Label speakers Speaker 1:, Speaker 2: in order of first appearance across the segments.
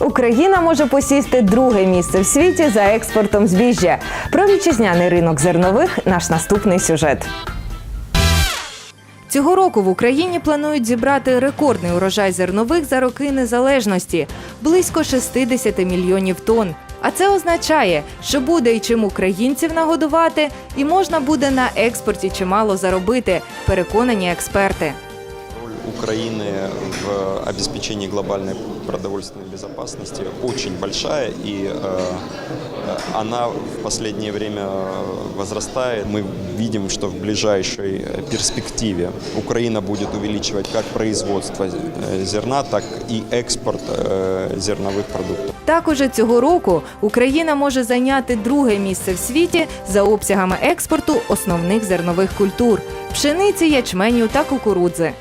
Speaker 1: Україна може посісти друге місце в світі за експортом збіжжя. Про вітчизняний ринок зернових наш наступний сюжет. Цього року в Україні планують зібрати рекордний урожай зернових за роки незалежності близько 60 мільйонів тонн. А це означає, що буде і чим українців нагодувати, і можна буде на експорті чимало заробити, переконані експерти.
Speaker 2: Роль Украины в обеспечении глобальной продовольственной безопасности очень большая, и э, она в последнее время возрастает. Мы видим, что в ближайшей перспективе Украина будет увеличивать как производство э, зерна, так и экспорт э, зерновых продуктов.
Speaker 1: Також цього року Україна може зайняти друге місце в світі за обсягами експорту основних зернових культур пшениці, ячменю та кукурудзи.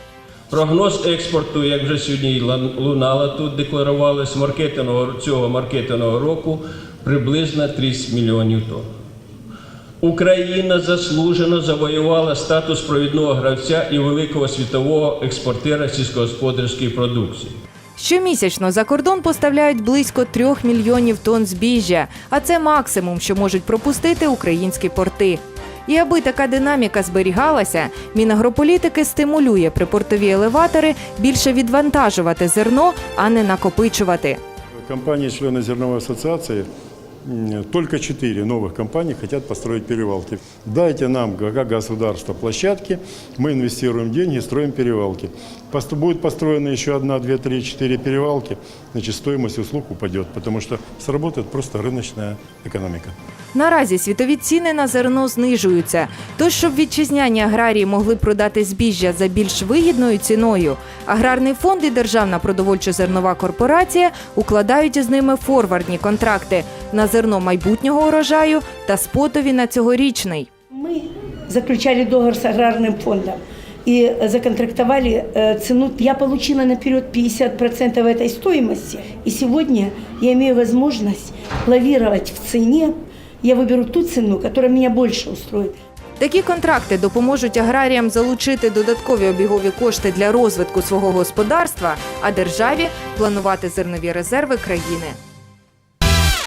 Speaker 3: Прогноз експорту, як вже сьогодні лунало тут, декларували з маркетингового цього маркетингового року приблизно 30 мільйонів тонн. Україна заслужено завоювала статус провідного гравця і великого світового експортера сільськогосподарської продукції.
Speaker 1: Щомісячно за кордон поставляють близько трьох мільйонів тонн збіжжя, а це максимум, що можуть пропустити українські порти. І аби така динаміка зберігалася, Мінагрополітики стимулює припортові елеватори більше відвантажувати зерно, а не накопичувати.
Speaker 4: Компании-члены зерновой ассоциации, м, только четыре новых компании хотят построить перевалки. Дайте нам, как государство, площадки, мы инвестируем деньги, строим перевалки. Пост- Будет построена еще одна, две, три, четыре перевалки, значит, стоимость услуг упадет, потому что сработает просто рыночная экономика.
Speaker 1: Наразі світові ціни на зерно знижуються. Тож, щоб вітчизняні аграрії могли продати збіжжя за більш вигідною ціною, аграрний фонд і Державна продовольчо-зернова корпорація укладають із ними форвардні контракти на зерно майбутнього урожаю та спотові на цьогорічний.
Speaker 5: Мы заключали договор с аграрным фондом и законтрактовали э, цену. Я получила наперед 50% этой стоимости. И сегодня я имею возможность лавировать в цене. Я выберу ту цену, которая меня больше устроит.
Speaker 1: Такі контракти допоможуть аграріям залучити додаткові обігові кошти для розвитку свого господарства, а державі планувати зернові резерви країни.